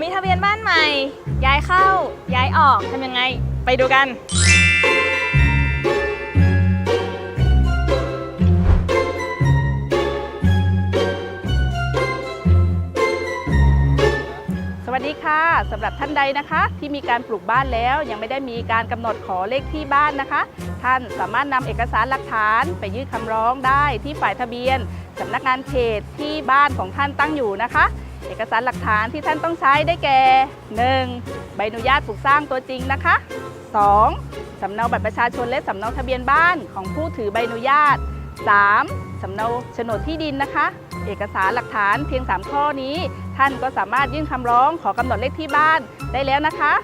มีทะเบียนบ้านใหม่ ย้ายเข้า ย้ายออกทำยังไง ไปดูกัน สวัสดีค่ะสำหรับท่านใดนะคะ ที่มีการปลูกบ้านแล้วยังไม่ได้มีการกำหนดขอเลขที่บ้านนะคะ ท่านสามารถนำเอกสารหลักฐานไปยื่นคำร้องได้ที่ฝ่ายทะเบียนสำนักงานเขตที่บ้านของท่านตั้งอยู่นะคะ เอกสารหลักฐานที่ท่านต้องใช้ได้แก่ 1. ใบอนุญาตปลูกสร้างตัวจริงนะคะ 2. สำเนาบัตรประชาชนและสำเนาทะเบียนบ้านของผู้ถือใบอนุญาต 3. สำเนาโฉนดที่ดินนะคะ เอกสารหลักฐานเพียง 3 ข้อนี้ ท่านก็สามารถยื่นคำร้องขอกำหนดเลขที่บ้านได้แล้วนะคะ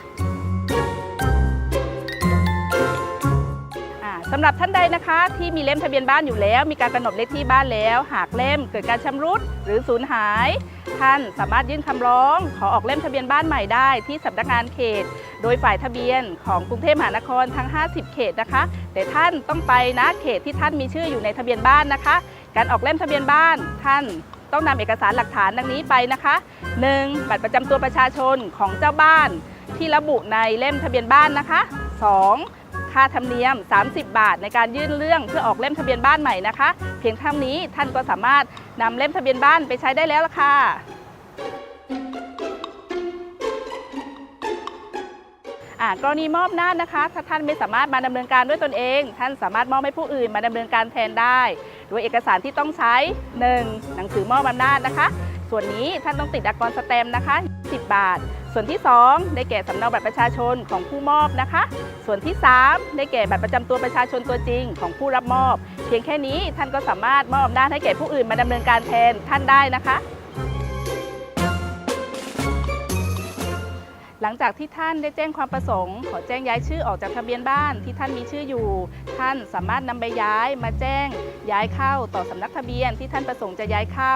สำหรับท่านใดนะคะที่มีเล่มทะเบียนบ้านอยู่แล้ว มีการกำหนดเลขที่บ้านแล้ว หากเล่มเกิดการชำรุดหรือสูญหาย ท่าน สามารถยื่นคำร้อง ขอออกเล่มทะเบียนบ้านใหม่ได้ที่สำนักงานเขต โดยฝ่ายทะเบียนของกรุงเทพมหานครทั้ง 50 เขตนะคะ แต่ท่านต้องไปนะเขตที่ท่านมีชื่ออยู่ในทะเบียนบ้านนะคะ การออกเล่มทะเบียนบ้านท่านต้องนำเอกสารหลักฐานดังนี้ไปนะคะ 1. บัตรประจำตัวประชาชนของเจ้าบ้าน ที่ระบุในเล่มทะเบียนบ้านนะคะ 2. ค่าธรรมเนียม 30 บาทในการยื่นเรื่องเพื่อออกเล่มทะเบียนบ้านใหม่นะคะ เพียงเท่านี้ท่านก็สามารถนำเล่มทะเบียนบ้านไปใช้ได้แล้วล่ะค่ะกรณีมอบหน้านะคะ ถ้าท่านไม่สามารถมาดำเนินการด้วยตนเอง ท่านสามารถมอบให้ผู้อื่นมาดำเนินการแทนได้ โดยเอกสารที่ต้องใช้ 1. หนังสือมอบอำนาจนะคะ ส่วนนี้ท่านต้องติดอักรสแตมป์นะคะ 10 บาทส่วนที่ 2 ได้แก่สำเนาบัตรประชาชนของผู้มอบนะคะ ส่วนที่ 3 ได้แก่บัตรประจำตัวประชาชนตัวจริงของผู้รับมอบ เพียงแค่นี้ท่านก็สามารถมอบอำนาจให้แก่ผู้อื่นมาดำเนินการแทนท่านได้นะคะ หลังจากที่ท่านได้แจ้งความประสงค์ ขอแจ้งย้ายชื่อออกจากทะเบียนบ้านที่ท่านมีชื่ออยู่ ท่านสามารถนำใบย้ายมาแจ้งย้ายเข้าต่อสำนักทะเบียนที่ท่านประสงค์จะย้ายเข้า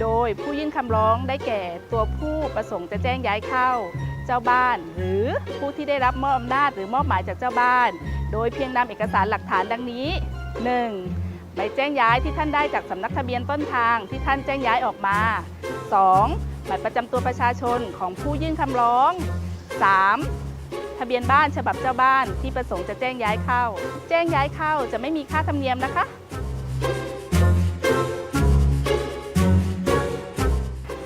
โดยผู้ยื่นคำร้องได้แก่ตัวผู้ประสงค์จะแจ้งย้ายเข้า เจ้าบ้าน หรือผู้ที่ได้รับมอบอำนาจหรือมอบหมายจากเจ้าบ้าน โดยเพียงนำเอกสารหลักฐานดังนี้ 1. ใบแจ้งย้ายที่ท่านได้จากสำนักทะเบียนต้นทางที่ท่านแจ้งย้ายออกมา 2. บัตรประจำตัวประชาชนของผู้ยื่นคำร้อง 3. ทะเบียนบ้านฉบับเจ้าบ้านที่ประสงค์จะแจ้งย้ายเข้า แจ้งย้ายเข้าจะไม่มีค่าธรรมเนียมนะคะ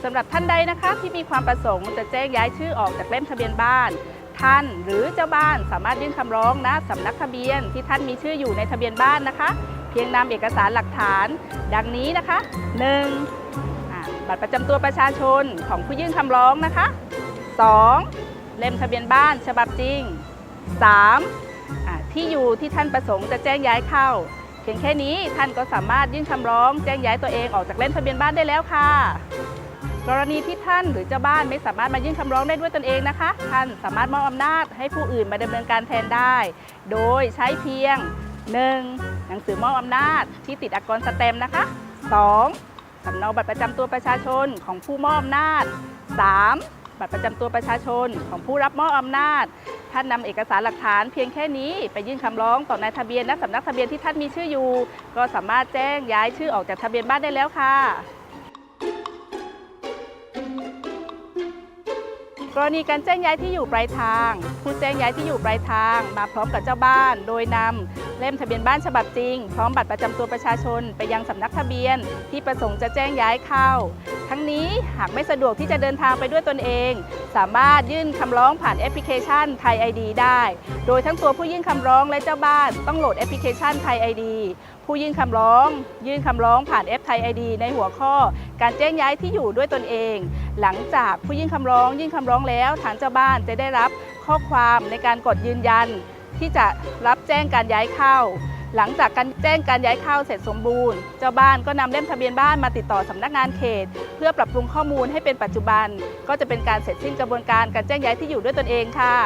สำหรับท่านใดนะคะที่มีความประสงค์จะแจ้งย้ายชื่อออกจากเล่มทะเบียนบ้านท่านหรือเจ้าบ้านสามารถยื่นคำร้องณสำนักทะเบียนที่ท่านมีชื่ออยู่ในทะเบียนบ้านนะคะ เพียงนำเอกสารหลักฐาน ดังนี้นะคะ 1. บัตรประจำตัวประชาชนของผู้ยื่นคำร้องนะคะ 2. เล่มทะเบียนบ้านฉบับจริง 3. ที่อยู่ที่ท่านประสงค์จะแจ้งย้ายเข้า เพียงแค่นี้ท่านก็สามารถยื่นคำร้องแจ้งย้ายตัวเองออกจากเล่มทะเบียนบ้านได้แล้วค่ะ กรณีที่ท่านหรือเจ้าบ้านไม่สามารถมายื่นคำร้องได้ด้วยตนเองนะคะ ท่านสามารถมอบอำนาจให้ผู้อื่นมาดำเนินการแทนได้ โดยใช้เพียง 1. หนังสือมอบอำนาจที่ติดอักษรสแตมป์นะคะ 2. สำเนาบัตรประจำตัวประชาชนของผู้มอบอำนาจ 3. บัตรประจำตัวประชาชนของผู้รับมอบอำนาจ ท่านนำเอกสารหลักฐานเพียงแค่นี้ไปยื่นคำร้องต่อนายทะเบียนและสำนักทะเบียนที่ท่านมีชื่ออยู่ ก็สามารถแจ้งย้ายชื่อออกจากทะเบียนบ้านได้แล้วค่ะกรณีการแจ้งย้ายที่อยู่ปลายทาง ผู้แจ้งย้ายที่อยู่ปลายทาง มาพร้อมกับเจ้าบ้าน โดยนำ เล่มทะเบียนบ้านฉบับจริง พร้อมบัตรประจำตัวประชาชน ไปยังสำนักทะเบียน ที่ประสงค์จะแจ้งย้ายเข้า ทั้งนี้หากไม่สะดวกที่จะเดินทางไปด้วยตนเอง สามารถยื่นคำร้องผ่านแอปพลิเคชันไทย ID ได้ โดยทั้งตัวผู้ยื่นคำร้องและเจ้าบ้านต้องโหลดแอปพลิเคชันไทย ID ผู้ยื่นคำร้อง ยื่นคำร้องผ่านแอปไทย ID ในหัวข้อ การแจ้งย้ายที่อยู่ด้วยตนเอง หลังจากผู้ยื่นคำร้อง ยื่นคำร้องแล้วทางเจ้าบ้านจะได้รับข้อความในการกดยืนยัน ที่จะรับแจ้งการย้ายเข้า หลังจากการแจ้งการย้ายเข้าเสร็จสมบูรณ์ เจ้าบ้านก็นำเล่มทะเบียนบ้านมาติดต่อสำนักงานเขต เพื่อปรับปรุงข้อมูลให้เป็นปัจจุบัน ก็จะเป็นการเสร็จสิ้นกระบวนการการแจ้งย้ายที่อยู่ด้วยตนเองค่ะ